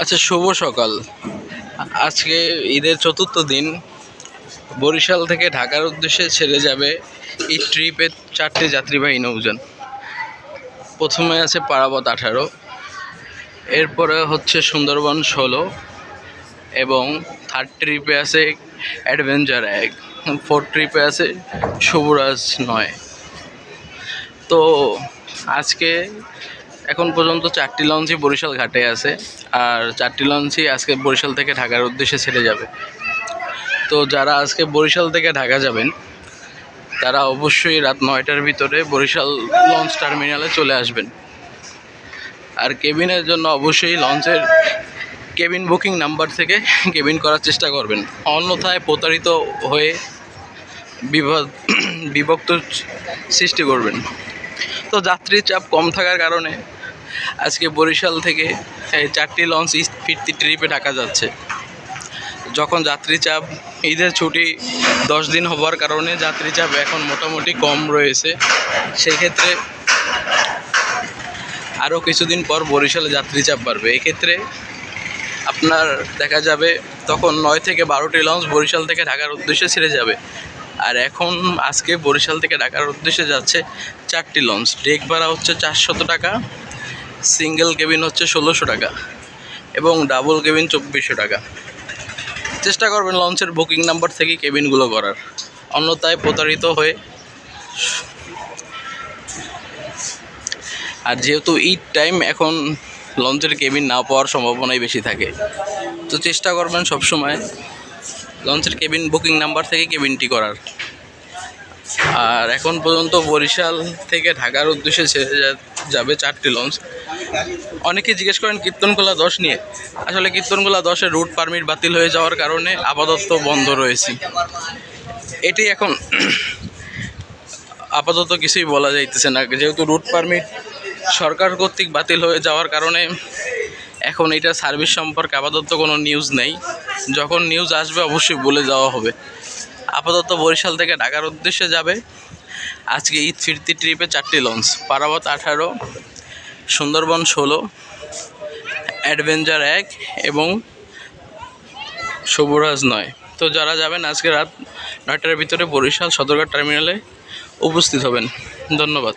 আচ্ছা শুভ সকাল। আজকে ঈদের চতুর্থ দিন। বরিশাল থেকে ঢাকার উদ্দেশ্যে ছেড়ে যাবে এই ট্রিপের চারটে যাত্রীবাহী নৌযান। প্রথমে আছে পারাবত আঠারো, এরপরে হচ্ছে সুন্দরবন ষোলো এবং থার্ড ট্রিপে আছে অ্যাডভেঞ্চার এক ফোর্থ ট্রিপে আছে শুভরাজ নয়। তো আজকে এখন পর্যন্ত চারটি লঞ্চই বরিশাল ঘাটে আছে, আর চারটি লঞ্চই আজকে বরিশাল থেকে ঢাকার উদ্দেশ্যে ছেড়ে যাবে। তো যারা আজকে বরিশাল থেকে ঢাকা যাবেন, তারা অবশ্যই রাত নয়টার ভিতরে বরিশাল লঞ্চ টার্মিনালে চলে আসবেন। আর কেবিনের জন্য অবশ্যই লঞ্চের কেবিন বুকিং নাম্বার থেকে কেবিন করার চেষ্টা করবেন। অন্যথায় প্রতারিত হয়ে বিভা বিভক্ত সৃষ্টি করবেন। তো যাত্রীর চাপ কম থাকার কারণে আজকে বরিশাল থেকে চারটি লঞ্চ ফিরতি ট্রিপে ঢাকা যাচ্ছে। যখন যাত্রী চাপ, ঈদের ছুটি দশ দিন হওয়ার কারণে যাত্রী চাপ এখন মোটামুটি কম রয়েছে। সেক্ষেত্রে আরও কিছুদিন পর বরিশালে যাত্রী চাপ বাড়বে। এক্ষেত্রে আপনার দেখা যাবে, তখন নয় থেকে বারোটি লঞ্চ বরিশাল থেকে ঢাকার উদ্দেশ্যে ছেড়ে যাবে। আর এখন আজকে বরিশাল থেকে ঢাকার উদ্দেশ্যে যাচ্ছে চারটি লঞ্চ ডেক ভাড়া হচ্ছে চারশত টাকা। সিঙ্গেল কেবিন হচ্ছে ষোলোশো টাকা এবং ডাবল কেবিন চব্বিশশো টাকা। চেষ্টা করবেন লঞ্চের বুকিং নাম্বার থেকে কেবিনগুলো করার। অন্যতায় প্রতারিত হয়ে আর যেহেতু ঈদ টাইম, এখন লঞ্চের কেবিন না পাওয়ার সম্ভাবনাই বেশি থাকে। তো চেষ্টা করবেন সবসময় লঞ্চের কেবিন বুকিং নাম্বার থেকে কেবিনটি করার। আর এখন পর্যন্ত বরিশাল থেকে ঢাকার উদ্দেশ্যে ছেড়ে যাবে চারটি লঞ্চ। অনেকে জিজ্ঞেস করেন কীর্তনখোলা দশ নিয়ে। আসলে কীর্তনখোলা দশের রুট পারমিট বাতিল হয়ে যাওয়ার কারণে আপাতত বন্ধ রয়েছে। এটি এখন আপাতত কিছুই বলা যাইতেছে না। যেহেতু রুট পারমিট সরকার কর্তৃক বাতিল হয়ে যাওয়ার কারণে এখন এটা সার্ভিস সম্পর্কে আপাতত কোনো নিউজ নেই। যখন নিউজ আসবে অবশ্যই বলে যাওয়া হবে। আপাতত বরিশাল থেকে ঢাকার উদ্দেশ্যে যাবে। আজকে ঈদ ফিরতি ট্রিপে চারটি লঞ্চ, পারাবত আঠারো, সুন্দরবন ষোলো, অ্যাডভেঞ্চার এক এবং সবুরাজ নয়। তো যারা যাবেন আজকে রাত নয়টার ভিতরে বরিশাল সদরঘাট টার্মিনালে উপস্থিত হবেন। ধন্যবাদ।